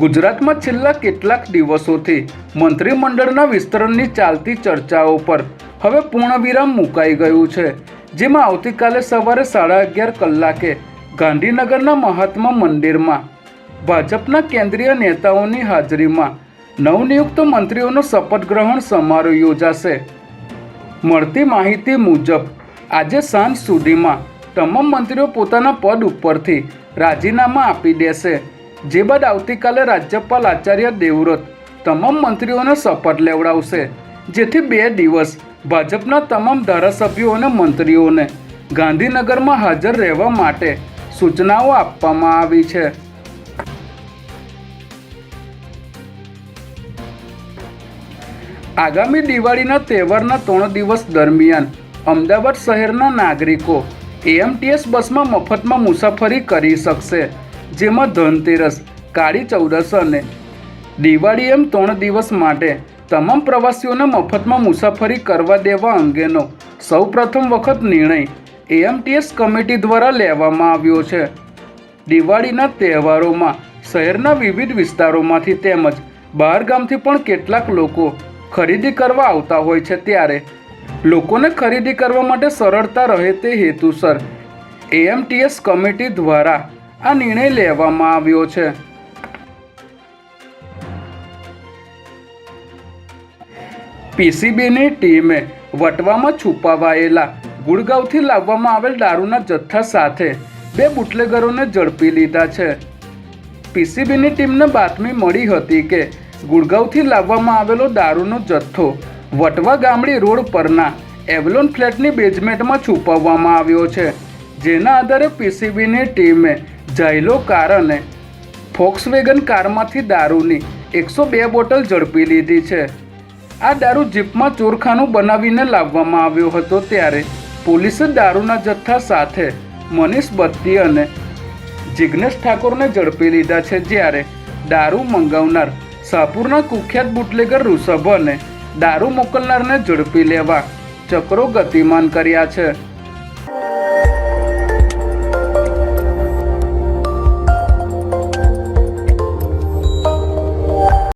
ગુજરાતમાં છેલ્લા કેટલાક દિવસોથી મંત્રીમંડળના વિસ્તરણની ચાલતી ચર્ચાઓ પર હવે પૂર્ણવિરામ મુકાઈ ગયું છે, જેમાં આવતીકાલે સવારે સાડા અગિયાર કલાકે ગાંધીનગરના મહાત્મા મંદિરમાં ભાજપના કેન્દ્રીય નેતાઓની હાજરીમાં નવનિયુક્ત મંત્રીઓનો શપથ ગ્રહણ સમારોહ યોજાશે. મળતી માહિતી મુજબ, આજે સાંજ સુધીમાં તમામ મંત્રીઓ પોતાના પદ ઉપરથી રાજીનામા આપી દેશે. જે બાદ આવતીકાલે રાજ્યપાલ આચાર્ય દેવવ્રત તમામ મંત્રીઓને શપથ લેવડાવશે. જેથી બે દિવસ ભાજપના તમામ ધારાસભ્યો અને મંત્રીઓને ગાંધીનગરમાં હાજર રહેવા માટે સૂચનાઓ આપવામાં આવી છે. આગામી દિવાળીના તહેવારના ત્રણ દિવસ દરમિયાન અમદાવાદ શહેરના નાગરિકો એએમટીએસ બસમાં મફતમાં મુસાફરી કરી શકશે. જેમાં ધનતેરસ, કાળી ચૌદસ અને દિવાળી એમ ત્રણ દિવસ માટે તમામ પ્રવાસીઓને મફતમાં મુસાફરી કરવા દેવા અંગેનો સૌપ્રથમ વખત નિર્ણય એએમટીએસ કમિટી દ્વારા લેવામાં આવ્યો છે. દિવાળીના તહેવારોમાં શહેરના વિવિધ વિસ્તારોમાંથી તેમજ બહારગામથી પણ કેટલાક લોકો ખરીદી કરવા આવતા હોય છે ત્યારે લોકોને ખરીદી કરવા માટે સરળતા રહે તે હેતુસર એએમટીએસ કમિટી દ્વારા આ નિર્ણય લેવામાં આવ્યો છે. પીસીબીની ટીમે વટવામાં છુપાવાયેલા ગુડગાંવથી લાવવામાં આવેલ દારૂના જથ્થા સાથે બે બુટલેગરોને ઝડપી લીધા છે. પીસીબીની ટીમને બાતમી મળી હતી કે ગુડગાંવથી લાવવામાં આવેલો દારૂનો જથ્થો વટવા ગામડી રોડ પરના એવલોન ફ્લેટની બેઝમેન્ટમાં છુપાવવામાં આવ્યો છે, જેના આધારે પીસીબીની ટીમે જાયલો કાર અને ફોક્સવેગન કારમાંથી દારૂની એકસો બે બોટલ ઝડપી લીધી છે. આ દારૂ જીપમાં ચોરખાનું બનાવીને લાવવામાં આવ્યો હતો ત્યારે પોલીસે દારૂના જથ્થા સાથે મનીષ બત્તી અને જિગ્નેશ ઠાકોરને ઝડપી લીધા છે જ્યારે દારૂ મંગાવનાર શાહપુરના કુખ્યાત બુટલેગર ઋષભ અને દારૂ મોકલનારને ઝડપી લેવા ચક્રો ગતિમાન કર્યા છે.